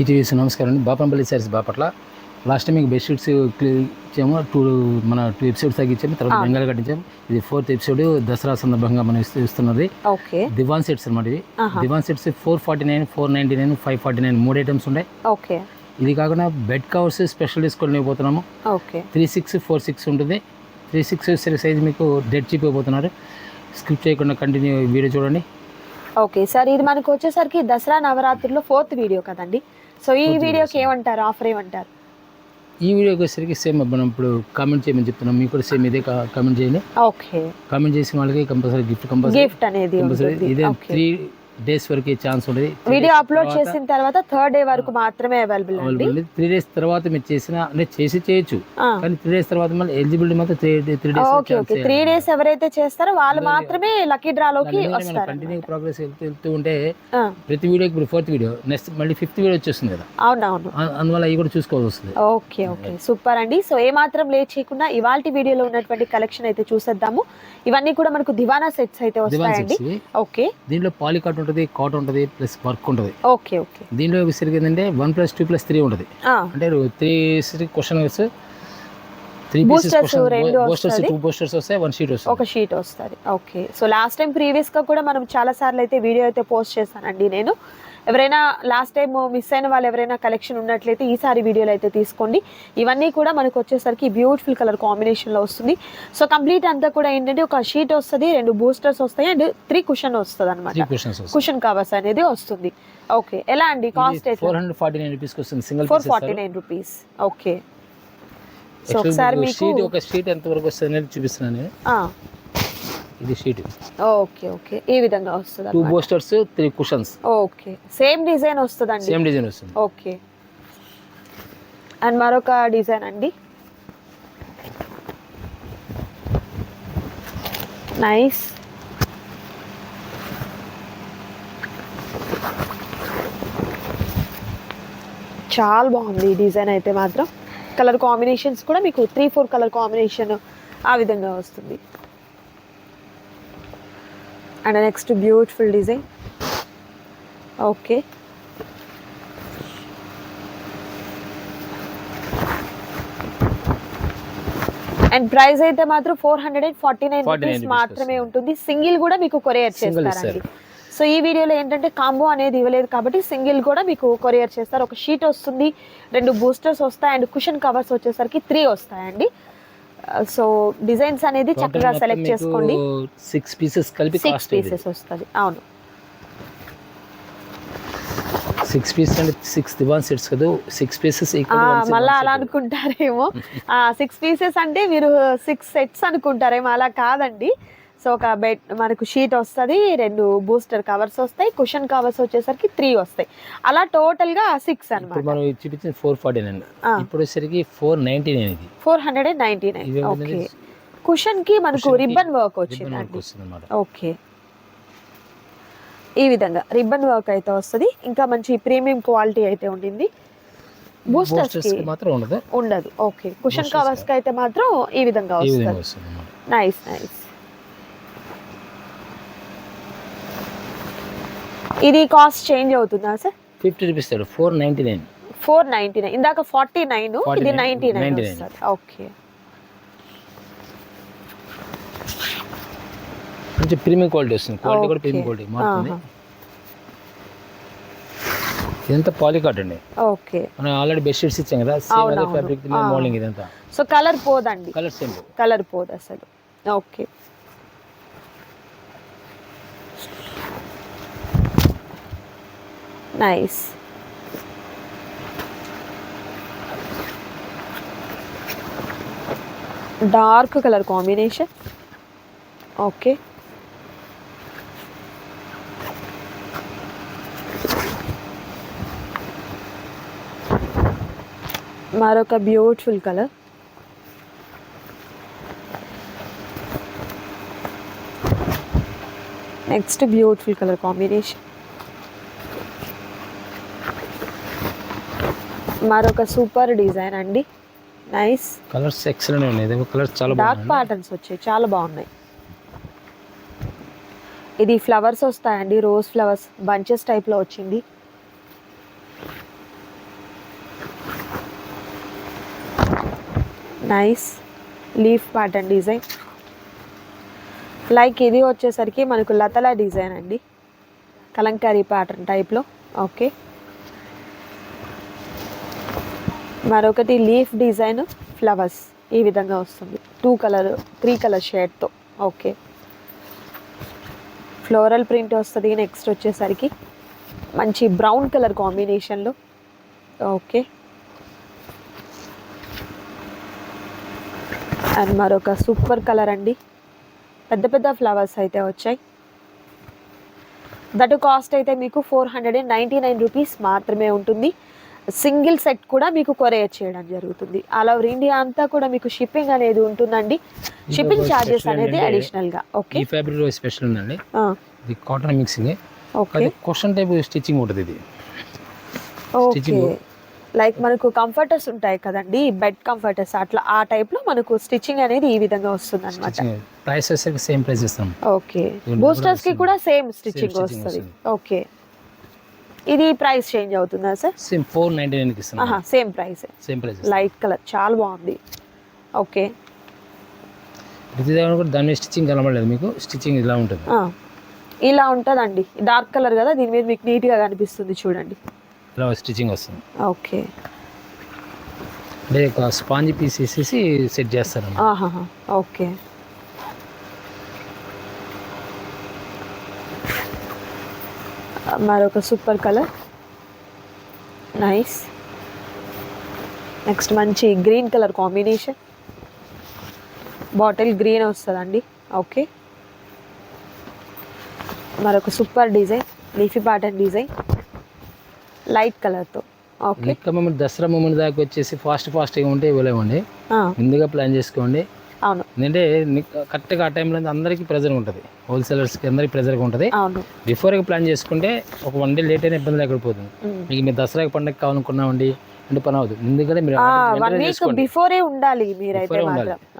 ఈటీవీస్ నమస్కారం. అండి Bapampalli saris Bapatla last time మీకు బెడ్షీట్స్ ఇచ్చాము. టూ మన టూ ఎపిసోడ్స్ తగ్గించాము. తర్వాత. బెంగాల్ కట్టించాము. ఇది ఫోర్త్ ఎపిసోడ్ దసరా సందర్భంగా మనం ఇస్తూ ఇస్తున్నది. ఓకే. దివాన్ సెట్స్ అనమాట ఇవి. ఆహా. Divan sets four forty nine four ninety nine five forty nine మూడు ఐటమ్స్ ఉన్నాయి ఓకే. ఇది కాకుండా bed covers special discount ఇవ్వబోతున్నాము. Okay. Three six four six ఉంటుంది. త్రీ సిక్స్ సైజ్ మీకు డెడ్ చీప్ ఇవ్వబోతున్నారు. స్కిప్ చేయకుండా కంటిన్యూ వీడియో చూడండి. ఓకే. సార్ ఇది మనకు వచ్చేసరికి దసరా నవరాత్రుల్లో ఫోర్త్ వీడియో కదండి. సో ఈ వీడియోకి ఏమంటారు? ఆఫర్ ఏమంటారు? ఈ వీడియోకి వచ్చేసరికి సేమ్ మనం ఇప్పుడు కామెంట్ చేయమని చెప్తున్నాం. మీకు కూడా సేమ్ ఇదే కామెంట్ చేయండి. ఓకే. కామెంట్ చేసిన వాళ్ళకి కంపల్సరీ గిఫ్ట్ కంపల్సరీ గిఫ్ట్ అనేది కంపల్సరీ ఇదే త్రీ డేస్ వరకు ఛాన్స్ ఉంటుంది వీడియో అప్లోడ్ చేసిన తర్వాత థర్డ్ డే వరకు మాత్రమే అవైలబుల్ అండి. త్రీ డేస్ తర్వాత మీరు చేసిన అంటే చేసి చేయొచ్చు. కానీ త్రీ డేస్ తర్వాత మళ్ళీ ఎలిజిబిలిటీ మాత్రం three three days okay okay three days ఎవరైతే చేస్తారో వాళ్ళు మాత్రమే లక్కీ డ్రాలోకి వస్తారు కంటిన్యూ ప్రోగ్రెస్ వెళ్తూ ఉంటే ప్రతి వీడియోకి ఇప్పుడు ఫోర్త్ వీడియో నెక్స్ట్ మళ్ళీ ఫిఫ్త్ వీడియో వచ్చేస్తుంది కదా. అవునవును. అ- అందువల్ల అవి కూడా చూసుకోవాల్సి వస్తుంది. ఓకే ఓకే సూపర్ అండి. సో ఏ మాత్రం లేట్ చేయకుండా ఇవాళ వీడియోలో ఉన్నటువంటి కలెక్షన్ అయితే చూసేద్దాము. ఇవన్నీ కూడా మనకు దివానా సెట్స్ అయితే వస్తాయండి. ఓకే దీంట్లో పాలికాట్ ఉంటుంది కాట్ ఉంటుంది ప్లస్ వర్క్ ఉంటుంది. ఓకే ఓకే దీంట్లో విసిరికి ఏంటంటే one plus two plus three ఉంటుంది. అంటే త్రీ క్వశ్చన్ త్రీ Boosters రెండు బోస్టర్స్. టూ బోస్టర్స్ వస్తాయి వన్ షీట్ వస్తుంది. ఒక షీట్ వస్తుంది. ఓకే సో లాస్ట్ టైం ప్రీవియస్గా కూడా మనం చాలా సార్లు అయితే వీడియో అయితే పోస్ట్ చేశానండి నేను. ఎవరైనా లాస్ట్ టైం మిస్ అయిన వాళ్ళు ఎవరైనా కలెక్షన్ ఉన్నట్లయితే ఈసారి వీడియోలో అయితే తీసుకోండి. ఇవన్నీ కూడా మనకు వచ్చేసరికి బ్యూటిఫుల్ కలర్ కాంబినేషన్లో వస్తుంది. సో కంప్లీట్ అంతా కూడా ఏంటంటే ఒక షీట్ వస్తుంది రెండు బూస్టర్స్ వస్తాయి అండ్ త్రీ కుషన్ వస్తుంది అనమాట కుషన్ కవర్స్ అనేది వస్తుంది. ఓకే ఎలా అండి cost four hundred forty nine వస్తుంది single four forty nine rupees okay so ఒకసారి మీకు షీట్ ఒక షీట్ ఎంత వరకు వస్తుంది చూపిస్తున్నాను. ఇది షీట్ ఓకే ఓకే. ఈ విధంగా వస్తుంది two boosters three cushions okay. Same design వస్తుందండి? సేమ్ డిజైన్ వస్తుంది. ఓకే. అండ్ మరొక డిజైన్ అండి. నైస్. చాలా బాగుంది ఈ డిజైన్ అయితే మాత్రం. కలర్ కాంబినేషన్స్ కూడా మీకు త్రీ ఫోర్ కలర్ కాంబినేషన్ ఆ విధంగా వస్తుంది. And next beautiful design. Okay. And price అయితే మాత్రం four hundred and forty nine 49 rupees మాత్రమే ఉంటుంది. సింగిల్ కూడా మీకు కొరియర్ చేస్తారండి. సో ఈ వీడియోలో ఏంటంటే కాంబో అనేది ఇవ్వలేదు కాబట్టి సింగిల్ కూడా మీకు కొరియర్ చేస్తారు. ఒక షీట్ వస్తుంది రెండు బూస్టర్స్ వస్తాయి అండ్ కుషన్ కవర్స్ వచ్చేసరికి త్రీ వస్తాయండి. సో డిజైన్స్ అనేది చక్కగా సెలెక్ట్ చేసుకోండి. సిక్స్ పీసెస్ కలిపి సిక్స్ పీసెస్ వస్తుంది. అవును. సిక్స్ పీసెస్ అంటే సిక్స్ దివాన్ సెట్స్ కదా? సిక్స్ పీసెస్ మళ్ళా అలా అనుకుంటారేమో. సిక్స్ పీసెస్ అంటే మీరు సిక్స్ సెట్స్ అనుకుంటారేమో. అలా కాదండి. సో ఒక బెడ్ మనకు షీట్ వస్తుంది రెండు బూస్టర్ కవర్స్ వస్తాయి కుషన్ కవర్స్ వచ్చేసరికి త్రీ వస్తాయి. అలా టోటల్గా సిక్స్ అనమాట మనం చూపించింది ఫోర్ ఫార్టీ నైన్. ఇప్పుడు వచ్చేసరికి ఫోర్ నైన్టీ నైన్ ఇది. Four hundred and ninety nine okay కుషన్కి మనకు రిబ్బన్ వర్క్ అనమాట ఓకే ఈ విధంగా రిబ్బన్ వర్క్ అయితే వస్తుంది. ఇంకా మంచి ప్రీమియం క్వాలిటీ అయితే ఉండింది. బూస్టర్స్ మాత్రం ఉండదు. ఉండదు. ఓకే కుషన్ కవర్స్కి అయితే మాత్రం ఈ విధంగా వస్తుంది. నైస్ నైస్ ఇది కాస్ట్ చేంజ్ అవుతుందా sir? Fifty rupees తేడు four ninety nine. Four ninety nine. ఇందాక ఫార్టీ నైన్ ఇది 49, నైన్టీ నైన్ 99. వస్తుంది. ఓకే. మంచి ప్రీమియం క్వాలిటీ వస్తుంది. క్వాలిటీ కూడా. ప్రీమియం క్వాలిటీ మారుతుంది. ఇదంతా పాలికాట్ అండి. ఓకే. మనం ఆల్రెడీ బెడ్ షీట్స్ ఇచ్చాం కదా సేమ్ అదే. ఫ్యాబ్రిక్. మోడలింగ్ ఇదంతా. సో కలర్ పోదండి. Colour same. కలర్ పోదు అసలు. Okay. Nice dark colour combination okay మరొక beautiful colour next beautiful colour combination మరొక సూపర్ డిజైన్ అండి. నైస్ కలర్స్ ఎక్సలెంట్ ఉన్నాయి కలర్స్ చాలా డార్క్ ప్యాటర్న్స్ వచ్చాయి. చాలా బాగున్నాయి. ఇది ఫ్లవర్స్ వస్తాయండి. రోజ్ ఫ్లవర్స్ బంచెస్ టైప్లో వచ్చింది. Nice leaf pattern design like ఇది వచ్చేసరికి మనకు లతల డిజైన్ అండి. కలంకారీ ప్యాటర్న్ టైప్లో ఓకే మరొకటి లీఫ్ డిజైన్ ఫ్లవర్స్ ఈ విధంగా వస్తుంది. టూ కలర్ త్రీ కలర్ షేడ్తో ఓకే ఫ్లోరల్ ప్రింట్ వస్తుంది. నెక్స్ట్ వచ్చేసరికి మంచి బ్రౌన్ కలర్ కాంబినేషన్లో ఓకే అండ్ మరొక సూపర్ కలర్ అండి. పెద్ద పెద్ద ఫ్లవర్స్ అయితే వచ్చాయి. దట్ కాస్ట్ అయితే మీకు four hundred and ninety nine rupees మాత్రమే ఉంటుంది. సింగిల్ సెట్ కూడా మీకు కొరియర్ చేయడం జరుగుతుంది. ఆల్ ఓవర్ ఇండియా అంతా కూడా మీకు షిప్పింగ్ అనేది ఉంటుందండి. షిప్పింగ్ ఛార్జెస్ అనేది ఏంటంటే అడిషనల్గా ఓకే ఈ ఫ్యాబ్రిక్ స్పెషల్ ఉందండి. ఇది cotton mixing okay question type stitching ఉంటుంది ఇది. ఓకే. లైక్ మనకు కంఫర్టర్స్ ఉంటాయి కదండి బెడ్ కంఫర్టర్స్ అట్లా ఆ టైప్లో మనకు స్టిచ్చింగ్ అనేది ఈ విధంగా వస్తుంది అనమాట స్టిచ్చింగ్ ప్రైస్ వచ్చేసరికి సేమ్ ప్రైస్ ఇస్తాం. ఓకే బూస్టర్స్కి. కూడా సేమ్ స్టిచ్చింగ్ వస్తుంది. ఓకే ఇది ప్రైస్ చేంజ్ అవుతుందా సార్? సేమ్ ఫోర్ నైన్టీ నైన్కి ఇస్తాం ఆహా same price same price light colour చాలా బాగుంది. ఓకే ప్రతి దగ్గర కూడా దాని స్టిచ్చింగ్ కనబడలేదు మీకు. స్టిచ్చింగ్ ఇలా ఉంటుంది. ఆ, ఇలా ఉంటుందండి. డార్క్ కలర్ కదా దీని మీద మీకు నీట్గా కనిపిస్తుంది చూడండి. ఇలా స్టిచ్చింగ్ వస్తుంది. ఓకే అంటే ఒక స్పాంజ్ పీస్ వేసేసి సెట్ చేస్తారు ఓకే మరొక సూపర్ కలర్. నైస్ నెక్స్ట్ మంచి green colour combination bottle green వస్తుందండి. ఓకే మరొక super design leafy pattern design light కలర్తో ఓకే దసరా మూమెంట్ దాకా వచ్చేసి ఫాస్ట్ ఫాస్ట్గా ఉంటే ఇవ్వలేమండి. ముందుగా ప్లాన్ చేసుకోండి. అవును. ఎందుకంటే కరెక్ట్గా ఆ టైంలో అందరికీ ప్రెజర్ ఉంటుంది. హోల్సేలర్స్కి అందరికీ ప్రెజర్గా ఉంటుంది. అవును. బిఫోర్గా ప్లాన్ చేసుకుంటే ఒక వన్ డే లేట్ అయినా ఇబ్బంది లేకుండా పోతుంది. మ్మ్. మీకు మీరు దసరాకి పండగ కావాలనుకున్నామండి అంటే పని అవుతుంది ముందుగానే మీరు బిఫోరే ఉండాలి మీరైతే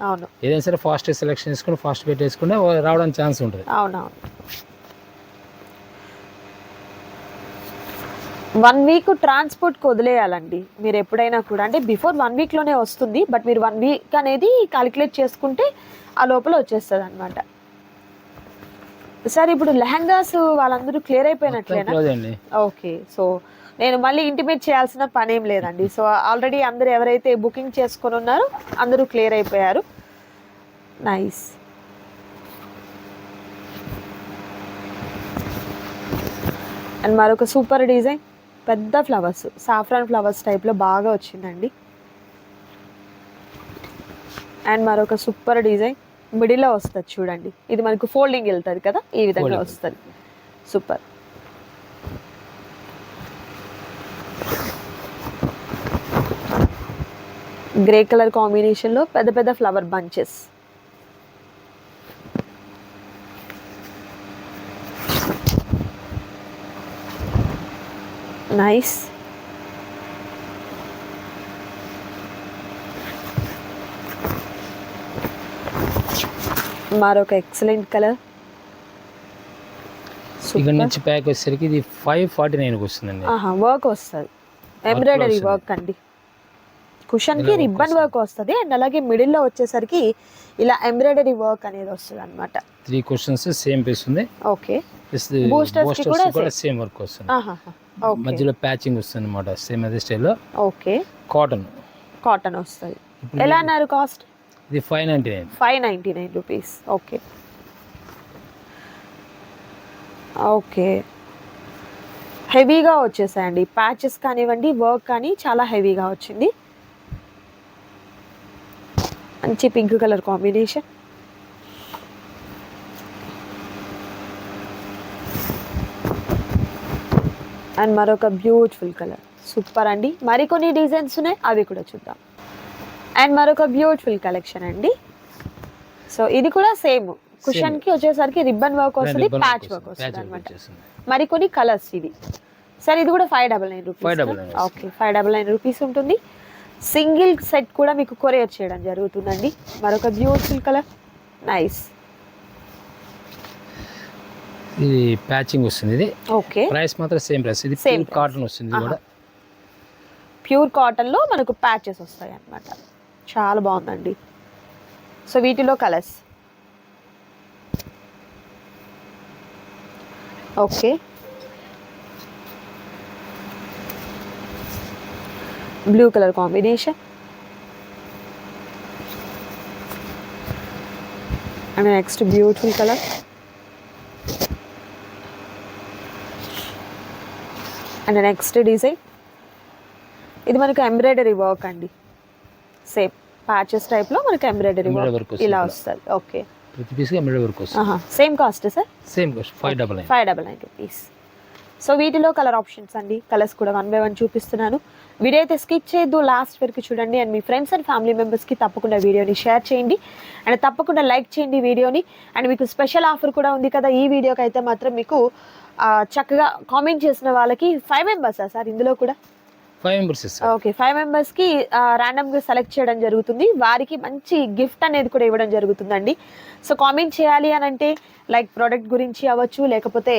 అవును. ఏదైనా సరే ఫాస్ట్ సెలెక్షన్ చేసుకుని ఫాస్ట్ పెట్టేసుకుంటే రావడానికి ఛాన్స్ ఉంటుంది. అవునవును. వన్ వీక్ ట్రాన్స్పోర్ట్కి వదిలేయాలండి. మీరు ఎప్పుడైనా కూడా అంటే బిఫోర్ వన్ వీక్లోనే వస్తుంది బట్ మీరు వన్ వీక్ అనేది క్యాలిక్యులేట్ చేసుకుంటే ఆ లోపల వచ్చేస్తుంది అనమాట సార్ ఇప్పుడు లెహంగాస్ వాళ్ళందరూ క్లియర్ అయిపోయినట్లేనా? ఓకే సో నేను మళ్ళీ ఇంటిమేట్ చేయాల్సిన పని ఏం లేదండి. సో ఆల్రెడీ అందరూ ఎవరైతే బుకింగ్ చేసుకొని ఉన్నారో అందరూ క్లియర్ అయిపోయారు. నైస్. అండ్ మరొక సూపర్ డిజైన్. పెద్ద ఫ్లవర్స్ సాఫ్రాన్ ఫ్లవర్స్ టైప్లో బాగా వచ్చిందండి. అండ్ మరొక సూపర్ డిజైన్ మిడిల్లో వస్తుంది చూడండి. ఇది మనకు ఫోల్డింగ్ వెళ్తుంది కదా? ఈ విధంగా. వస్తుంది. సూపర్ గ్రే కలర్ కాంబినేషన్లో పెద్ద పెద్ద ఫ్లవర్ బంచెస్ నైస్ మరొక ఎక్సలెంట్ కలర్ ఇక్కడ నుంచి ప్యాక్ వచ్చేసరికి ఇది ఫైవ్ ఫార్టీ నైన్కి వస్తుందండి. వర్క్ వస్తుంది. ఎంబ్రాయిడరీ వస్తుంది. వర్క్ అండి. కుషన్కి రిబ్బన్ వర్క్ వస్తుంది. అండ్ అలాగే మిడిల్లో వచ్చేసరికి ఇలా ఎంబ్రాయిడరీ వర్క్ అనేది వస్తుంది అనమాట త్రీ క్వశ్చన్స్ సేమ్ పీస్ ఉంది. ఓకే బోస్టర్స్ కూడా సేమ్ వర్క్ వస్తుంది. మధ్యలో ప్యాచింగ్ వస్తుంది అనమాట సేమ్ అదే స్టైల్లో ఓకే. కాటన్ కాటన్ వస్తుంది. ఎలా అన్నారు కాస్ట్? ఇది five ninety nine five ninety nine rupees okay. Okay. హెవీగా వచ్చేసాయండి. ప్యాచెస్ కానివ్వండి వర్క్ కానీ చాలా హెవీగా వచ్చింది. మంచి పింక్ కలర్ కాంబినేషన్ అండ్ మరొక బ్యూటిఫుల్ కలర్. సూపర్ అండి. మరికొన్ని డిజైన్స్ ఉన్నాయి. అవి కూడా చూద్దాం. అండ్ మరొక బ్యూటిఫుల్ కలెక్షన్ అండి. సో ఇది కూడా సేమ్. కుషన్కి వచ్చేసరికి రిబ్బన్ వర్క్ వస్తుంది ప్యాచ్ వర్క్ వస్తుంది. అనమాట మరికొన్ని కలర్స్ ఇవి సార్ ఇది కూడా five double nine rupees 599 okay five double nine rupees ఉంటుంది. సింగిల్ సెట్ కూడా మీకు కొరియర్ చేయడం జరుగుతుందండి. మరొక బ్యూటిఫుల్ కలర్. నైస్ ఇది ప్యాచింగ్ వస్తుంది ఇది. ఓకే. ప్రైస్ మాత్రం సేమ్ ప్రైస్. ఇది ప్యూర్ కాటన్ వస్తుంది కూడా. ప్యూర్ కాటన్లో మనకు ప్యాచెస్ వస్తాయి అన్నమాట. చాలా బాగుందండి. సో వీటిలో colours. Okay. Blue colour combination. And next beautiful colour. And next design. ఇది మనకు ఎంబ్రాయిడరీ వర్క్ అండి. సేమ్ ప్యాచెస్ టైప్లో మనకు ఎంబ్రాయిడరీ వర్క్ ఇలా వస్తుంది. ఓకే ప్రతి పీస్కి ఎంబ్రాయిడరీ వర్క్ వస్తుంది. Same cost sir same cost five double nine five double nine rupees so వీటిలో కలర్ ఆప్షన్స్ అండి. కలర్స్ కూడా వన్ బై వన్ చూపిస్తున్నాను. వీడియో అయితే స్కిప్ చేయొద్దు. లాస్ట్ వరకు చూడండి. అండ్ మీ ఫ్రెండ్స్ అండ్ ఫ్యామిలీ మెంబర్స్కి తప్పకుండా వీడియోని షేర్ చేయండి. అండ్ తప్పకుండా లైక్ చేయండి వీడియోని. అండ్ మీకు స్పెషల్ ఆఫర్ కూడా ఉంది కదా. ఈ వీడియోకి అయితే మాత్రం మీకు చక్కగా కామెంట్ చేసిన వాళ్ళకి ఫైవ్ మెంబర్సా సార్ ఇందులో కూడా? ఫైవ్ మెంబర్స్ ఓకే ఫైవ్ మెంబర్స్కి ర్యాండమ్గా సెలెక్ట్ చేయడం జరుగుతుంది. వారికి మంచి గిఫ్ట్ అనేది కూడా ఇవ్వడం జరుగుతుందండి. సో కామెంట్ చేయాలి అని అంటే లైక్ ప్రోడక్ట్ గురించి అవ్వచ్చు లేకపోతే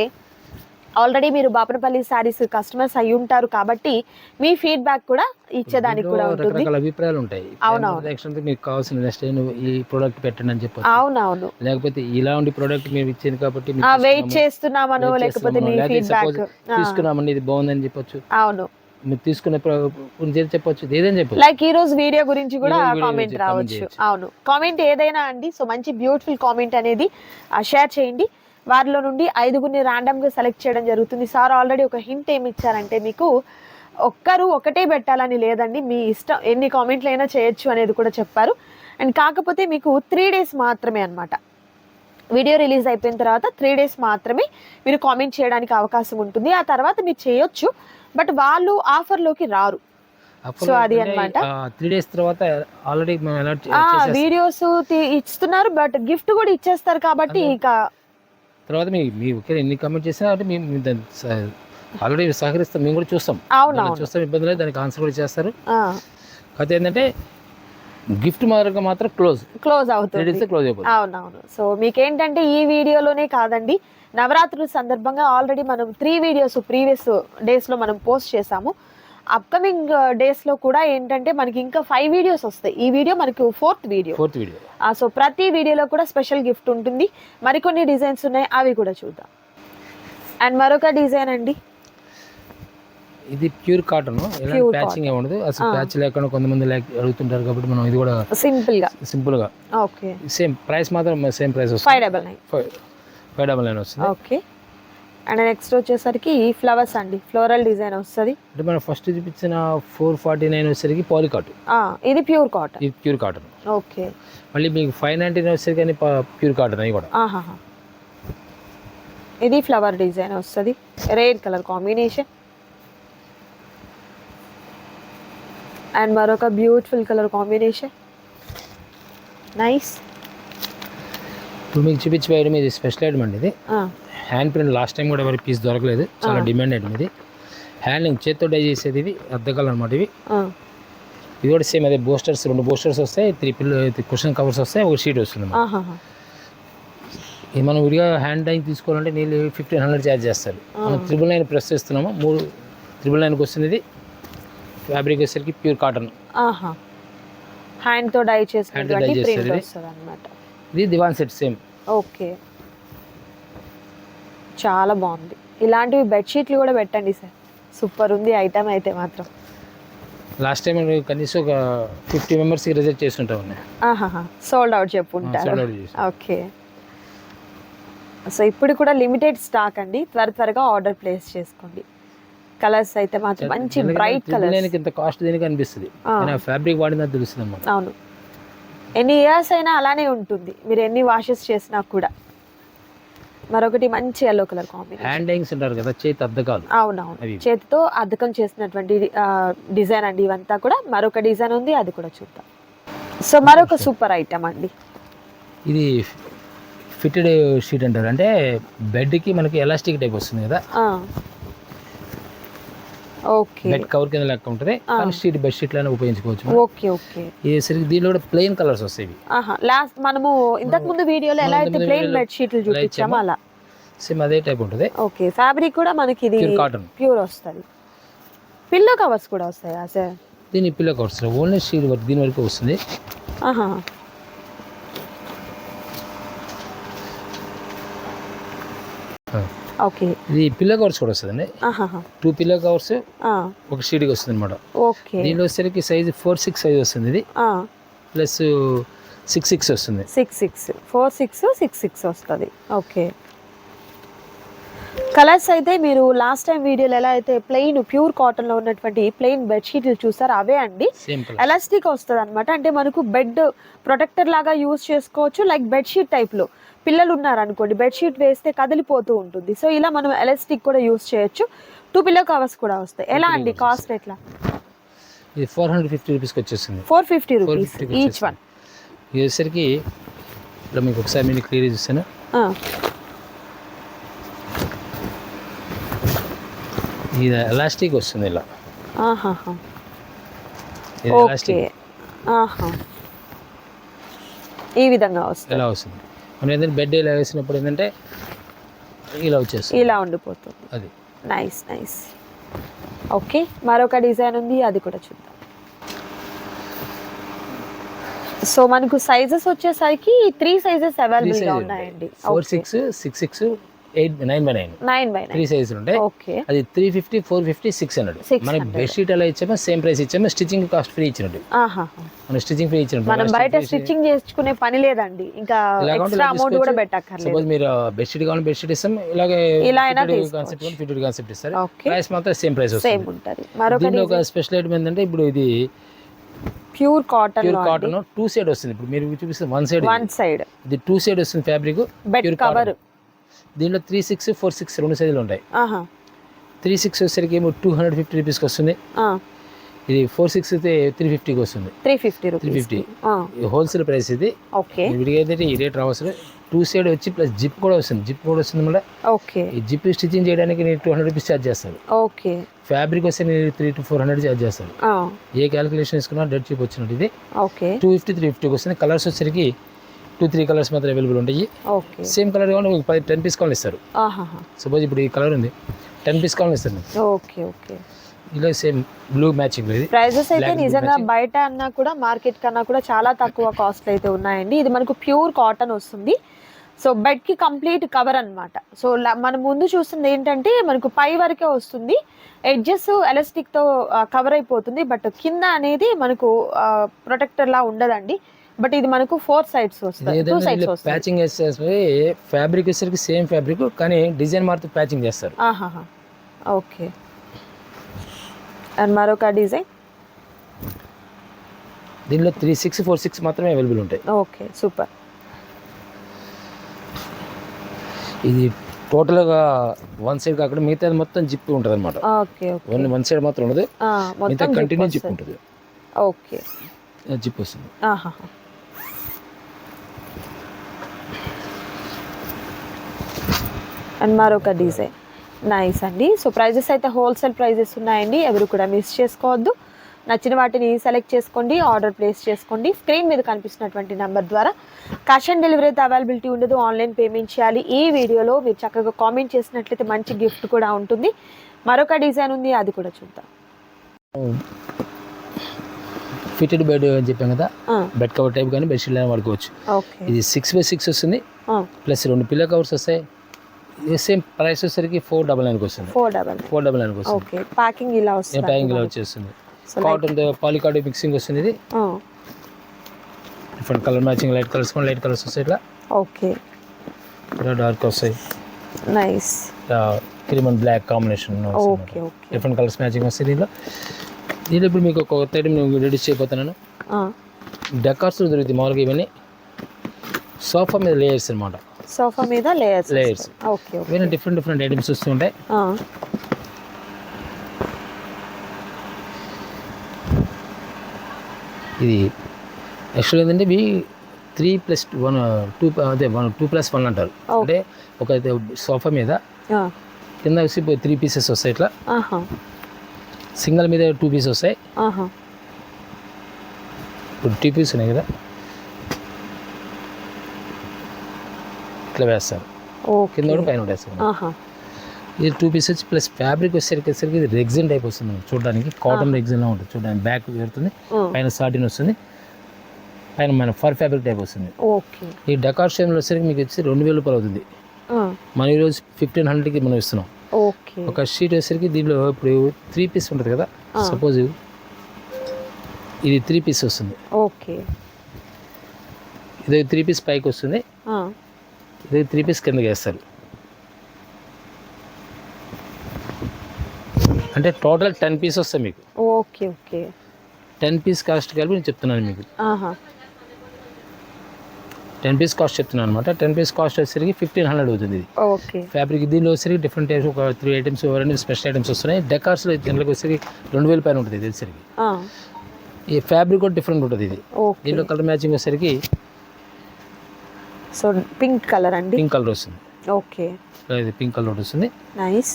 ఆల్రెడీ మీరు బాపనపల్లి శారీస్ కస్టమర్స్ అయి ఉంటారు కాబట్టి మీ ఫీడ్బ్యాక్ కూడా ఇచ్చేదానికి కూడా ఉంటుంది. అభిప్రాయాలు ఉంటాయి. అవునవును. మీకు కావాల్సిన నెక్స్ట్ ఈ ప్రోడక్ట్ పెట్టండి అని చెప్పొచ్చు. అవునవును. లేకపోతే ఇలాంటి ప్రోడక్ట్ మేము ఇచ్చింది కాబట్టి వెయిట్. చేస్తున్నామను లేకపోతే మీ ఫీడ్బ్యాక్ తీసుకున్నామండి ఇది బాగుందని చెప్పొచ్చు. అవును. మీరు తీసుకునే చెప్పొచ్చు? ఏదైనా చెప్పొచ్చు? లైక్ ఈ రోజు వీడియో గురించి కూడా కామెంట్ రావచ్చు. అవును. కామెంట్ ఏదైనా అండి సో మంచి బ్యూటిఫుల్ కామెంట్ అనేది షేర్ చేయండి. వారిలో నుండి ఐదుగురిని random గా సెలెక్ట్ చేయడం జరుగుతుంది. సార్ ఆల్రెడీ ఒక హింట్ ఏమి ఇచ్చారంటే మీకు ఒక్కరు ఒకటే పెట్టాలని లేదండి. మీ ఇష్టం ఎన్ని కామెంట్లు అయినా చేయొచ్చు అనేది కూడా చెప్పారు. అండ్ కాకపోతే మీకు త్రీ డేస్ మాత్రమే అన్నమాట. వీడియో రిలీజ్ అయిపోయిన తర్వాత త్రీ డేస్ మాత్రమే మీరు కామెంట్ చేయడానికి అవకాశం ఉంటుంది. ఆ తర్వాత మీరు చేయొచ్చు. బట్ వాళ్ళు ఆఫర్లోకి రారు. సో అది. ఆ, త్రీ డేస్ తర్వాత ఆల్రెడీ వీడియోస్ ఇస్తున్నారు. బట్ గిఫ్ట్ కూడా ఇచ్చేస్తారు కాబట్టి ఇక తర్వాత మీ మీ ఒకే ఎన్ని కమెంట్ చేసినా అంటే మేము దాన్ని ఆల్రెడీ సహకరిస్తాం మేము కూడా చూస్తాం. చూస్తాం ఇబ్బంది లేదు దానికి ఆన్సర్ కూడా చేస్తారు. కథ ఏంటంటే గిఫ్ట్ మార్గం మాత్రం క్లోజ్ క్లోజ్ అవుతుంది. క్లోజ్ అయిపోతుంది. అవునవును. సో మీకేంటంటే ఈ వీడియోలోనే కాదండి నవరాత్రుల సందర్భంగా ఆల్రెడీ మనం త్రీ వీడియోస్ ప్రీవియస్ డేస్లో మనం పోస్ట్ చేసాము. అప్కమింగ్ డేస్లో కూడా ఏంటంటే మనకి ఇంకా ఫైవ్ వీడియోస్ వస్తాయి. ఈ వీడియో మనకి fourth video fourth video so ప్రతి వీడియోలో కూడా స్పెషల్ గిఫ్ట్ ఉంటుంది. మరికొన్ని డిజైన్స్ ఉన్నాయి అవి కూడా చూద్దాం. అండ్ మరొక డిజైన్ అండి. ఇది ప్యూర్ కాటన్ ఎలాంటి ప్యాచింగ్ ఉండదు. అసలు. ప్యాచ్ లేకుండా కొంతమంది లేక అడుగుతుంటారు కాబట్టి మనం ఇది కూడా సింపుల్గా. సింపుల్గా. ఓకే సేమ్ ప్రైస్ మాత్రం సేమ్ ప్రైస్ ఫైవ్ వస్తుంది double nine five five double nine వస్తుంది. ఓకే అండ్ నెక్స్ట్ వచ్చేసరికి ఫ్లవర్స్ అండి ఫ్లోరల్ డిజైన్ వస్తుంది. అంటే మనం ఫస్ట్ చూపించిన ఫోర్ ఫార్టీ నైన్ వచ్చేసరికి పాలికాట్ ఇది ప్యూర్ కాటన్. ఇది ప్యూర్ కాటన్. ఓకే. మళ్ళీ మీకు ఫైవ్ నైన్టీ నైన్ వచ్చేసరికి కానీ ప్యూర్ కాటన్ అవి కూడా. ఇది ఫ్లవర్ డిజైన్ వస్తుంది. Red colour combination. అండ్ మరొక బ్యూటిఫుల్ కలర్ కాంబినేషన్. నైస్. ఇప్పుడు మీకు చూపించే ఐటమ్ ఇది స్పెషల్ ఐటమ్ అండి ఇది. హ్యాండ్ ప్రింట్ లాస్ట్ టైం కూడా ఎవరి పీస్ దొరకలేదు. చాలా. డిమాండ్ ఐటమ్ ఇది. హ్యాండింగ్ చేత్తో డై చేసేది ఇవి అద్దకాలు అనమాట ఇవి. ఇది కూడా సేమ్ అదే బోస్టర్స్ రెండు బోస్టర్స్ వస్తాయి త్రీ పిల్ క్వశ్చన్ కవర్స్ వస్తాయి ఒక షీట్ వస్తుంది ఇది మనం విడిగా హ్యాండ్ డైయింగ్ తీసుకోవాలంటే నీళ్ళు ఫిఫ్టీన్ హండ్రెడ్ ఛార్జ్ చేస్తారు. మనం త్రిబుల్ నైన్ ప్రెస్ చేస్తున్నాము మూడు త్రిబుల్ నైన్కి వస్తుంది ఇది. ఫ్యాబ్రిక్ వచ్చేసరికి ప్యూర్ కాటన్ ఆహా. హ్యాండ్తో డై చేసినటువంటి dye ప్రింట్ చేసేది. ఇది దివాన్ సెట్ సేమ్. ఓకే. చాలా బాగుంది. ఇలాంటివి బెడ్షీట్లు కూడా పెట్టండి సార్. సూపర్ ఉంది ఐటమ్ అయితే మాత్రం. లాస్ట్ టైం కనీసం ఒక ఫిఫ్టీ మెంబర్స్కి రిజెక్ట్ చేస్తుంటాం ఆహాహా సోల్డ్ అవుట్ చెప్పుంటారు. ఓకే. సో ఇప్పుడు కూడా లిమిటెడ్ స్టాక్ అండి. త్వర త్వరగా ఆర్డర్ ప్లేస్ చేసుకోండి. కలర్స్ అయితే మాత్రం మంచి బ్రైట్ కలర్స్ దీనికి ఇంత కాస్ట్ దీనికి అనిపిస్తుంది. ఫ్యాబ్రిక్ వాడినా తెలుస్తుంది అవును. ఎన్ని ఇయర్స్ అయినా అలానే ఉంటుంది. మీరు ఎన్ని వాషెస్ చేసినా కూడా. మరొకటి మంచి ఎల్లో కలర్ కాంబినేషన్ ఉంటారు కదా చేతి అద్దకాలు. అవునవును. అవి. చేతితో అద్దకం చేసినటువంటి డిజైన్ అండి ఇవంతా కూడా. మరొక డిజైన్ ఉంది అది కూడా చూద్దాం. సో మరొక సూపర్ ఐటమ్ అండి. ఇది ఫిట్టెడ్ షీట్ అంటారు. అంటే బెడ్కి మనకి ఎలాస్టిక్ టైప్ వస్తుంది కదా. బెడ్ కవర్ కింద లెక్క ఉంటుంది. కానీ షీట్ బెడ్ షీట్ లానే ఉపయోగించుకోవచ్చు ఓకే ఓకే. ఇది సరికి దీనిలో కూడా ప్లెయిన్ కలర్స్ వస్తాయి. లాస్ట్ మనము ఇంతకు ముందు వీడియోలో ఎలా అయితే ప్లెయిన్ బెడ్ షీట్లు చూపించామో అలా. సేమ్ అదే టైప్ ఉంటుంది. ఓకే ఫ్యాబ్రిక్ కూడా మనకి ఇది ప్యూర్ కాటన్. ప్యూర్ వస్తుంది. పిల్లో కవర్స్ కూడా వస్తాయా సార్ దీని పిల్ల కవర్స్ ఓన్లీ షీట్ వర్క్ దీని వరకు వస్తుంది. ఆహా. ఓకే. ఇది పిల్ల కవర్స్ కూడా వస్తుందండి. టూ పిల్ల కవర్స్ ఒక షీట్కి వస్తుంది అనమాట ఓకే. దీనిలో వచ్చేసరికి సైజ్ ఫోర్ సిక్స్ సైజ్ వస్తుంది ఇది. ప్లస్ సిక్స్ సిక్స్ వస్తుంది. Six six four six six six వస్తుంది. ఓకే. కలర్స్ అయితే మీరు లాస్ట్ టైం వీడియోలో ఎలా అయితే ప్లెయిన్ ప్యూర్ కాటన్లో ఉన్నటువంటి ప్లెయిన్ బెడ్షీట్లు చూసారు అవే అండి. ఎలాస్టిక్ వస్తుంది అనమాట అంటే మనకు బెడ్ ప్రొటెక్టర్ లాగా యూజ్ చేసుకోవచ్చు లైక్ బెడ్షీట్ టైప్లో పిల్లలు ఉన్నారు అనుకోండి బెడ్షీట్ వేస్తే కదిలిపోతూ ఉంటుంది. సో ఇలా మనం ఎలాస్టిక్ కూడా యూజ్ చేయొచ్చు. టూ పిల్లో కవర్స్ కూడా వస్తాయి. ఎలా అండి కాస్ట్ ఎట్లా? ఇది ఫోర్ హండ్రెడ్ ఫిఫ్టీ రూపీస్కి వచ్చేస్తుంది four fifty rupees each one ఇది వచ్చేసరికి ఇలా మీకు ఒకసారి నేను క్లియర్ చూస్తాను ఇది ఎలాస్టిక్ వస్తుంది ఇలా. ఈ విధంగా వస్తుంది ఇలా వస్తుంది? మనం ఏంటంటే బెడ్ ఇలా వేసినప్పుడు ఏంటంటే ఇలా వచ్చేస్తుంది. ఇలా ఉండిపోతుంది. అది. నైస్ నైస్ ఓకే మరొక డిజైన్ ఉంది అది కూడా చూద్దాం. సో మనకు సైజెస్ వచ్చేసరికి త్రీ సైజెస్ అవైలబుల్గా ఉన్నాయండి. Four six six six eight nine by nine. Nine by three సైజులు ఉంటాయి ఓకే. అది three fifty four fifty six hundred 600. మనకి బెడ్షీట్ ఎలా ఇచ్చామో సేమ్ ప్రైస్ ఇచ్చామో స్టిచ్చింగ్ కాస్ట్ ఫ్రీ ఇచ్చినట్టు. మనం స్టిచ్చింగ్ ఫ్రీ ఇచ్చినట్టు. మనం బయట స్టిచ్చింగ్ చేసుకునే పని లేదండి. ఇంకా ఎక్స్ట్రా అమౌంట్ కూడా పెట్టక్కర్లేదు. సపోజ్ మీరు బెడ్షీట్ కావాలి బెడ్షీట్ ఇస్తాం ఇలాగే ఇలా అయినా కాన్సెప్ట్ ఫిటెడ్ కాన్సెప్ట్ ఇస్తారు. ప్రైస్ మాత్రం సేమ్ ప్రైస్ సేమ్ వస్తుంది ఉంటది. మరొక ఒక స్పెషల్ ఐటమ్ ఏంటంటే ఇప్పుడు ఇది pure cotton pure cotton two side వస్తుంది. ఇప్పుడు మీరు చూపిస్తే వన్ సైడ్ వన్ సైడ్ ఇది టూ సైడ్ వస్తుంది ఫ్యాబ్రిక్ బెడ్ కవర్ దీనిలో త్రీ సిక్స్ ఫోర్ సిక్స్ రెండు సైజులు ఉంటాయి. త్రీ సిక్స్ వచ్చేసరికి ఏమో టూ హండ్రెడ్ ఫిఫ్టీ రూపీస్కి వస్తుంది. ఇది ఫోర్ సిక్స్ అయితే త్రీ ఫిఫ్టీకి వస్తుంది. Three fifty three fifty. Wholesale price ఇది. ఓకే. విడిగా అయితే ఈ రేట్ రావచ్చు. టూ సైడ్ వచ్చి ప్లస్ జిప్ కూడా వస్తుంది. జిప్ కూడా వస్తుంది మళ్ళీ. ఓకే. ఈ జిప్ స్టిచ్చింగ్ చేయడానికి నేను టూ హండ్రెడ్ రూపీస్ ఛార్జ్ చేస్తాను. ఓకే. ఫ్యాబ్రిక్ వస్తే నేను three to four hundred charge చేస్తాను. ఏ క్యాలిక్యులేషన్ వేసుకున్నా డెడ్ చిప్ వచ్చినట్టు ఇది. ఓకే. టూ ఫిఫ్టీ త్రీ ఫిఫ్టీకి వస్తుంది. కలర్స్ వచ్చేసరికి టూ త్రీ కలర్స్ మాత్రం అవైలబుల్ ఉంటాయి. సేమ్ కలర్ కావాలి మీకు పది టెన్ పీస్ కావాలి ఇస్తారు. సపోజ్ ఇప్పుడు ఈ కలర్ ఉంది టెన్ పీస్ కావాలి ఇస్తారు ఓకే ఓకే. ఇలా సేమ్ బ్లూ మ్యాచింగ్ ఇది. ప్రైజెస్ అయితే నిజంగా. బయట అన్నా కూడా మార్కెట్ కన్నా కూడా చాలా తక్కువ కాస్ట్ అయితే ఉన్నాయండి. ఇది మనకు ప్యూర్ కాటన్ వస్తుంది. సో బెడ్కి కంప్లీట్ కవర్ అన్నమాట. సో మనం ముందు చూస్తుంది ఏంటంటే మనకు పై వరకే వస్తుంది. ఎడ్జెస్ ఎలాస్టిక్తో కవర్ అయిపోతుంది. బట్ కింద అనేది మనకు ప్రొటెక్టర్ లా ఉండదండి. బట్ ఇది మనకు ఫోర్ సైడ్స్ వస్తుంది టూ సైడ్స్ వస్తుంది ప్యాచింగ్ వేసేసి ఫ్యాబ్రిక్ వచ్చేసరికి సేమ్ ఫ్యాబ్రిక్ కానీ డిజైన్ మారుతూ ప్యాచింగ్ చేస్తారు. ఆహాహా. ఓకే. అండ్ మరొక డిజైన్? దీనిలో త్రీ సిక్స్ ఫోర్ సిక్స్ మాత్రమే అవైలబుల్ ఉంటాయి. Okay super. ఇది టోటల్గా వన్ సైడ్ కాకుండా మిగతా మొత్తం జిప్ ఉంటుంది అనమాట ఓన్లీ వన్ సైడ్ మాత్రం ఉండదు. మిగతా కంటిన్యూ జిప్. ఉంటుంది. ఓకే. జిప్ వస్తుంది. అండ్ మరొక డిజైన్ నైస్ అండి. సో ప్రైజెస్ అయితే హోల్సేల్ ప్రైజెస్ ఉన్నాయండి. ఎవరు కూడా మిస్ చేసుకోవద్దు. నచ్చిన వాటిని సెలెక్ట్ చేసుకోండి ఆర్డర్ ప్లేస్ చేసుకోండి. స్క్రీన్ మీద కనిపిస్తున్నటువంటి నెంబర్ ద్వారా క్యాష్ ఆన్ డెలివరీ అయితే అవైలబిలిటీ ఉండదు. ఆన్లైన్ పేమెంట్ చేయాలి. ఈ వీడియోలో మీరు చక్కగా కామెంట్ చేసినట్లయితే మంచి గిఫ్ట్ కూడా ఉంటుంది. మరొక డిజైన్ ఉంది అది కూడా చూద్దాం. ఫిటెడ్ బెడ్ అని చెప్పాం కదా? బెడ్ కవర్ టైప్ కానీ బెడ్షీట్ వాడుకోవచ్చు. ఓకే ఇది సిక్స్ బై సిక్స్ వస్తుంది. ప్లస్ రెండు పిల్ల కవర్స్ వస్తాయి. సేమ్ ప్రైస్ వచ్చేసరికి ఫోర్ డబల్ నైన్కి వస్తుంది. ఫోర్ డబల్ ఫోర్ డబల్ నైన్కి వస్తుంది. ఓకే ప్యాకింగ్ ఇలా వస్తుంది ప్యాకింగ్ ఇలా వచ్చేస్తుంది. కాటన్ పాలికార్డ్ మిక్సింగ్ వస్తుంది ఇది. Different colour matching light colours కూడా లైట్ కలర్స్ వస్తాయి ఇట్లా. ఓకే ఇలా డార్క్ వస్తాయి. Nice cream and black combination okay okay different colours matching వస్తాయి దీనిలో దీనిలో ఇప్పుడు మీకు ఒక ఐటమ్ నేను రెడీస్ చేయబోతున్నాను. డెకార్స్ దొరుకుతాయి మామూలుగా ఇవన్నీ. సోఫా మీద లేయర్స్ అనమాట సోఫా మీద లేయర్స్ Layers. Okay okay. ఇవన్నీ డిఫరెంట్ డిఫరెంట్ ఐటమ్స్ వస్తుంటాయి ఇది యాక్చువల్ ఏంటంటే ఇవి త్రీ ప్లస్ వన్ టూ అదే వన్ టూ ప్లస్ వన్ అంటారు. అంటే ఒక సోఫా మీద కింద వచ్చి త్రీ పీసెస్ వస్తాయి ఇట్లా. ఆహా. సింగిల్ మీద టూ పీస్ వస్తాయి. టూ పీస్ ఉన్నాయి కదా. ఇట్లా వేస్తారు. కింద కూడా పైన వేస్తారు ఇది టూ పీస్ వచ్చి ప్లస్ ఫ్యాబ్రిక్ వచ్చేసరికి వచ్చేసరికి ఇది రెగ్జిన్ టైప్ వస్తుంది. చూడడానికి కాటన్ రెగ్జిన్లో ఉంటుంది. చూడడానికి బ్యాక్ పెడుతుంది. పైన సాటిన్ వస్తుంది. పైన మన ఫర్ ఫ్యాబ్రిక్ టైప్ వస్తుంది. ఓకే. ఈ డెకార్షన్లో వచ్చేసరికి మీకు వచ్చి రెండు వేల రూపాయలు అవుతుంది. మనం ఈరోజు ఫిఫ్టీన్ హండ్రెడ్కి మనం ఇస్తున్నాం. ఓకే. ఒక షీట్ వచ్చేసరికి దీనిలో ఇప్పుడు త్రీ పీస్ ఉంటుంది కదా. సపోజ్ ఇది త్రీ పీస్ వస్తుంది. ఓకే. ఇది త్రీ పీస్ పైకి వస్తుంది. ఇది త్రీ పీస్ కిందకి వేస్తారు. అంటే టోటల్ టెన్ పీస్ వస్తాయి మీకు. Okay okay. Ten piece cost కలిపి నేను చెప్తున్నాను మీకు. టెన్ పీస్ కాస్ట్ చెప్తున్నాను అనమాట టెన్ పీస్ కాస్ట్ వచ్చేసరికి ఫిఫ్టీన్ హండ్రెడ్ అవుతుంది ఇది. ఓకే. ఫ్యాబ్రిక్ దీనిలో వచ్చేసరికి డిఫరెంట్ టైప్స్ ఒక త్రీ ఐటమ్స్ ఎవరైనా స్పెషల్ ఐటమ్స్ వస్తున్నాయి. డెకార్స్లో జనరల్గా వచ్చేసరికి రెండు వేల పైన ఉంటుంది ఆ, ఈ ఫ్యాబ్రిక్ కూడా డిఫరెంట్ ఉంటుంది ఇది. దీంట్లో కలర్ మ్యాచింగ్ వచ్చేసరికి సో పింక్ కలర్ అండి? పింక్ కలర్ వస్తుంది. ఓకే. ఇది పింక్ కలర్ ఒకటి వస్తుంది. నైస్.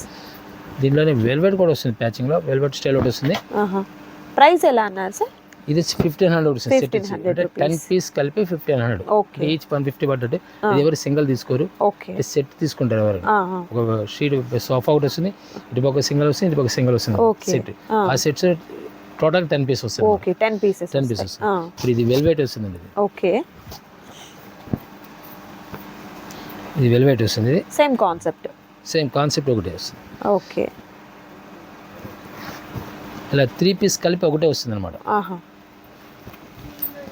దీంట్లోనే వెల్వెట్ కూడా వస్తుంది ప్యాచింగ్లో. వెల్వెట్ స్టైల్ ఒకటి వస్తుంది. ప్రైస్ ఎలా అన్నారు సార్? ఇది ఫిఫ్టీన్ హండ్రెడ్ వస్తుంది సెట్ 1500 అంటే టెన్. పీస్ కలిపి fifteen hundred. Okay. Each one fifty పడ్డట్టు. ఇది ఎవరు సింగిల్ తీసుకోరు. ఓకే. సెట్ తీసుకుంటారు ఎవరు. ఒక షీట్ సోఫా ఒకటి వస్తుంది. ఇటు ఒక సింగిల్ వస్తుంది ఇటు ఒక సింగిల్ వస్తుంది. సెట్. ఆ. సెట్స్ టోటల్ టెన్ పీస్ వస్తుంది. Okay ten pieces ten pieces ఇప్పుడు ఇది వెల్వెట్ వస్తుంది ఓకే. ఇది వెల్వెట్ వస్తుంది. సేమ్ కాన్సెప్ట్ సేమ్ కాన్సెప్ట్ ఒకటే వస్తుంది. ఓకే ఇలా త్రీ పీస్ కలిపి ఒకటే వస్తుంది అనమాట ఆహా.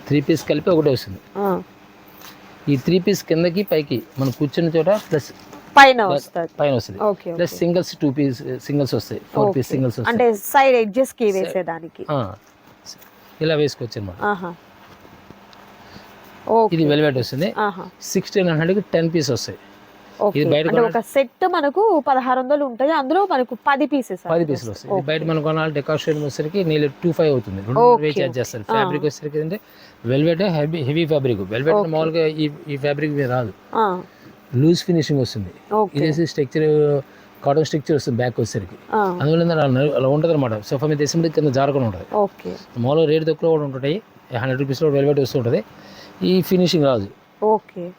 త్రీ పీస్ కలిపి ఒకటే వస్తుంది. ఆ, ఈ త్రీ పీస్ కిందకి పైకి మనం కూర్చున్న చోట ప్లస్ పైన వస్తుంది. పైన వస్తుంది. Okay plus singles two piece singles వస్తాయి. ఫోర్ పీస్ సింగిల్స్ వస్తాయి. అంటే సైడ్ ఎడ్జెస్కి వేసేదానికి. ఆ, ఇలా వేసుకోవచ్చు అనమాట ఇది వెల్వెట్ వస్తుంది. సిక్స్టీన్ హండ్రెడ్కి టెన్ పీస్ వస్తాయి. ఇది బయట ఒక సెట్ మనకు పదహారు వందలు ఉంటుంది అందులో మనకు పది పీసెస్ పది పీసులు వస్తాయి. ఇది బయట మనం కొనాలి డెకాషన్ వచ్చేసరికి నీళ్ళు టూ ఫైవ్ అవుతుంది. రెండు చార్జ్ చేస్తారు. ఫ్యాబ్రిక్ వచ్చేసరికి అంటే velvet heavy heavy fabric velvet మామూలుగా ఈ ఈ ఫ్యాబ్రిక్ మీద రాదు. లూజ్ ఫినిషింగ్ వస్తుంది. ఓకే. ఇది స్ట్రక్చర్ కాటన్ స్ట్రక్చర్ వస్తుంది బ్యాక్ వచ్చేసరికి. అందువల్ల అలా ఉంటుంది అనమాట సోఫా మీద వేసిన కింద జారకుండా ఉంటుంది. మామూలుగా రేట్ తక్కువ కూడా ఉంటాయి హండ్రెడ్ రూపీస్లో వెల్వెట్ వస్తుంటుంది ఈ ఫినిషింగ్ రాదు. ఓకే.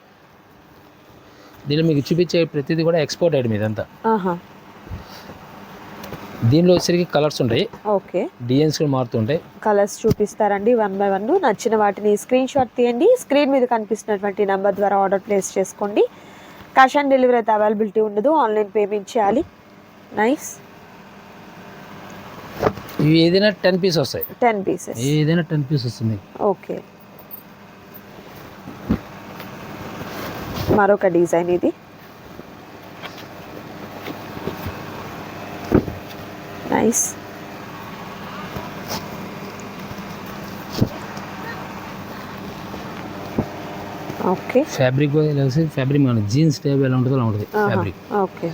దీనిలో మీకు చూపించే ప్రతిదీ కూడా ఎక్స్పోర్ట్ ఐటమ్ ఇదంతా ఆహా. దీనిలో వచ్చేసరికి కలర్స్ ఉంటాయి. ఓకే. డిజైన్స్ కూడా మారుతుంటాయి కలర్స్ చూపిస్తారండి వన్ బై వన్. నచ్చిన వాటిని స్క్రీన్ షాట్ తీయండి. స్క్రీన్ మీద కనిపిస్తున్నటువంటి నెంబర్ ద్వారా ఆర్డర్ ప్లేస్ చేసుకోండి. క్యాష్ ఆన్ డెలివరీ అయితే అవైలబిలిటీ ఉండదు. ఆన్లైన్ పేమెంట్ చేయాలి. నైస్ ఇవి ఏదైనా టెన్ పీస్ వస్తాయి. టెన్ పీసెస్ ఏదైనా టెన్ పీస్ వస్తుంది. ఓకే. మరొక డిజైన్ ఇది. నైస్ ఓకే ఫ్యాబ్రిక్ ఫ్యాబ్రిక్ మన జీన్స్ టైప్ ఎలా ఉంటుందో అలా ఉంటుంది. ఫ్యాబ్రిక్ ఓకే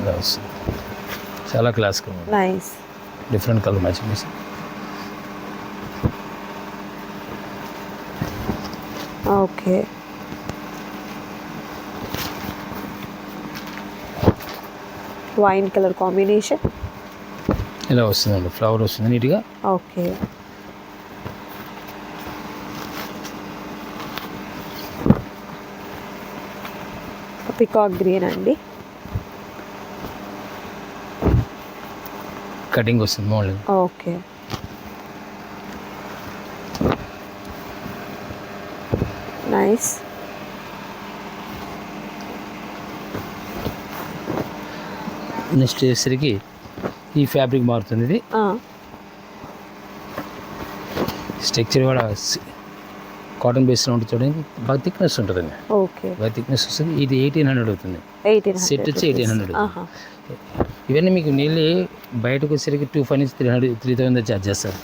ఇలా వస్తుంది చాలా క్లాస్గా ఉంది నైస్ డిఫరెంట్ కలర్ మ్యాచింగ్ చేసి ఓకే వైన్ కలర్ కాంబినేషన్ ఇలా వస్తుందండి ఫ్లవర్ వస్తుంది నీట్గా. ఓకే పికాక్ గ్రీన్ అండి. కటింగ్ వస్తుంది మోడల్. ఓకే. నైస్. నెక్స్ట్ వచ్చేసరికి ఈ ఫ్యాబ్రిక్ మారుతుంది ఇది. స్ట్రక్చర్ కూడా కాటన్ బేస్లో ఉంటుంది చూడండి. బాగా థిక్నెస్ ఉంటుందండి. ఓకే. బాగా థిక్నెస్ వస్తుంది. ఇది ఎయిటీన్ హండ్రెడ్ అవుతుంది. సెట్ వచ్చి ఎయిటీన్ హండ్రెడ్ ఇవన్నీ మీకు నీళ్ళు బయటకు వచ్చేసరికి టూ ఫైవ్ నుంచి three hundred three thousand charge చేస్తారు.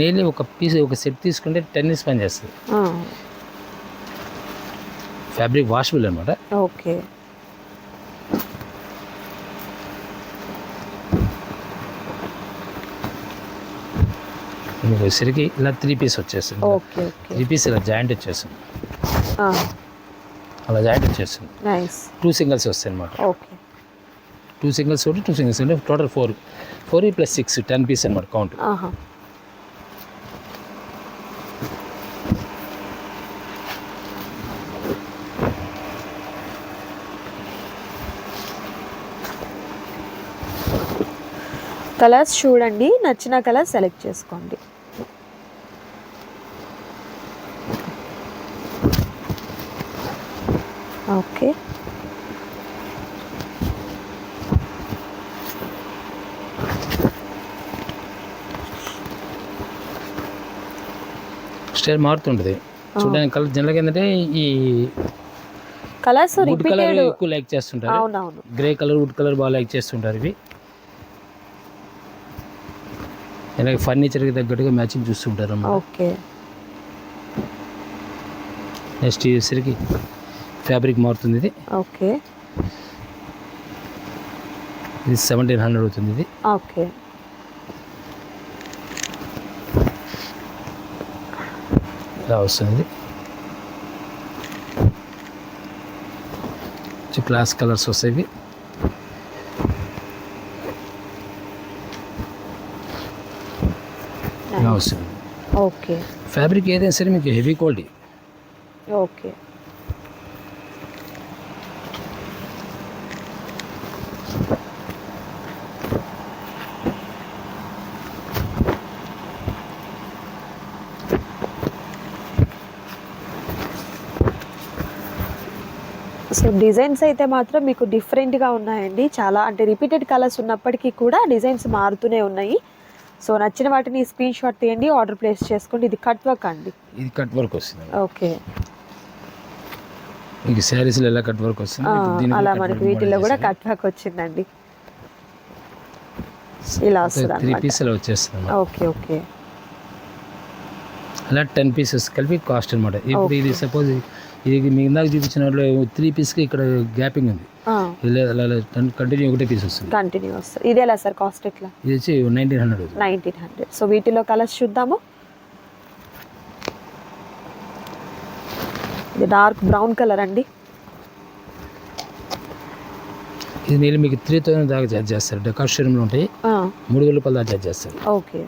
నీళ్ళు ఒక పీస్ ఒక సెట్ తీసుకుంటే టెన్ ఇయర్స్ పని చేస్తుంది. ఫ్యాబ్రిక్ వాషబుల్ అనమాట ఓకే. మీకు వచ్చేసరికి ఇలా త్రీ పీస్ వచ్చేస్తుంది. త్రీ పీస్ ఇలా జాయింట్ వచ్చేస్తుంది. అలా జాయింట్ వచ్చేస్తుంది. టూ సింగిల్స్ వస్తాయి అనమాట ఓకే. టూ సింగిల్స్ ఒకటి టూ సింగిల్స్ అంటే total four four plus six ten piece అనమాట కౌంట్ కలర్స్ చూడండి నచ్చిన కలర్ సెలెక్ట్ చేసుకోండి. ఓకే స్టైల్ మారుతుంటుంది. చూడడానికి కలర్ జనరల్గా ఏంటంటే ఈ కలర్స్ వుడ్ కలర్ ఎక్కువ లైక్ చేస్తుంటారు. గ్రే కలర్ వుడ్ కలర్ బాగా లైక్ చేస్తుంటారు ఇవి. ఇలాగ ఫర్నిచర్కి తగ్గట్టుగా మ్యాచింగ్ చూస్తుంటారు ఓకే. నెక్స్ట్ వచ్చేసరికి ఫ్యాబ్రిక్ మారుతుంది ఇది. ఓకే. ఇది సెవెంటీన్ హండ్రెడ్ అవుతుంది ఇది. ఓకే. ఇలా వస్తుంది. క్లాస్ కలర్స్ వస్తాయి. ఇలా వస్తుంది. ఓకే ఫ్యాబ్రిక్ ఏదైనా సరే మీకు heavy quality okay so designs అయితే మాత్రం మీకు డిఫరెంట్గా ఉన్నాయండి. చాలా అంటే రిపీటెడ్ కలర్స్ ఉన్నప్పటికీ కూడా డిజైన్స్ మారుతూనే ఉన్నాయి. సో నచ్చిన వాటిని స్క్రీన్ షాట్ తీయండి ఆర్డర్ ప్లేస్ చేసుకోండి. ఇది కట్ వర్క్ అండి. ఇది కట్ వర్క్ వస్తుంది ఓకే. మీకు శారీస్లో ఎలా కట్ వర్క్ వస్తుంది? అలా మనకి వీటిల్లో కూడా. కట్ వర్క్ వచ్చిందండి. ఇలా వస్తుంది త్రీ అనమాట పీస్ అలా వచ్చేస్తుంది అన్నమాట. Okay okay. అలా టెన్ పీసెస్ కలిపి కాస్ట్ అనమాట ఇప్పుడు ఇది సపోజ్ ఇది మీ ఇందాక చూపించిన త్రీ పీస్కి ఇక్కడ గ్యాపింగ్ ఉంది. కంటిన్యూ ఒకటే పీస్ వస్తుంది. కంటిన్యూ వస్తుంది. ఇది ఎలా సార్ కాస్ట్ ఎట్లా? ఇది వచ్చి nineteen hundred nineteen hundred so వీటిలో కలర్స్ చూద్దాము. ఇది డార్క్ బ్రౌన్ కలర్ అండి. ఇది నేను మీకు త్రీ థౌసండ్ దాకా చార్జ్ చేస్తారు. డెకార్ రూమ్లో ఉంటాయి. మూడు వేల రూపాయలు దాకా చార్జ్ చేస్తారు. ఓకే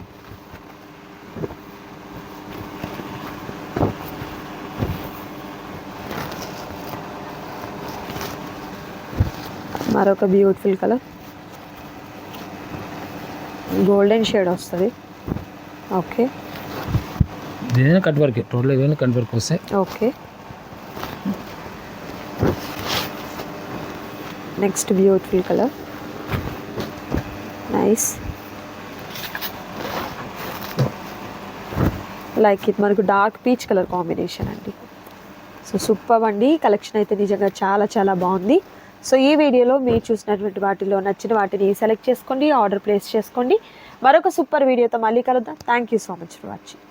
మరొక బ్యూటిఫుల్ కలర్ గోల్డెన్ షేడ్ వస్తుంది. ఓకే ఏదైనా కట్ వర్క్ టోటల్ ఏదైనా కట్ వర్క్ వస్తాయి okay next beautiful colour nice like ఇది మనకు డార్క్ పీచ్ కలర్ కాంబినేషన్ అండి. సో సూపర్ అండి. కలెక్షన్ అయితే నిజంగా చాలా చాలా బాగుంది. సో ఈ వీడియోలో మీరు చూసినటువంటి వాటిలో నచ్చిన వాటిని సెలెక్ట్ చేసుకోండి ఆర్డర్ ప్లేస్ చేసుకోండి. మరొక సూపర్ వీడియోతో మళ్ళీ కలుద్దాం. Thank you so much for watching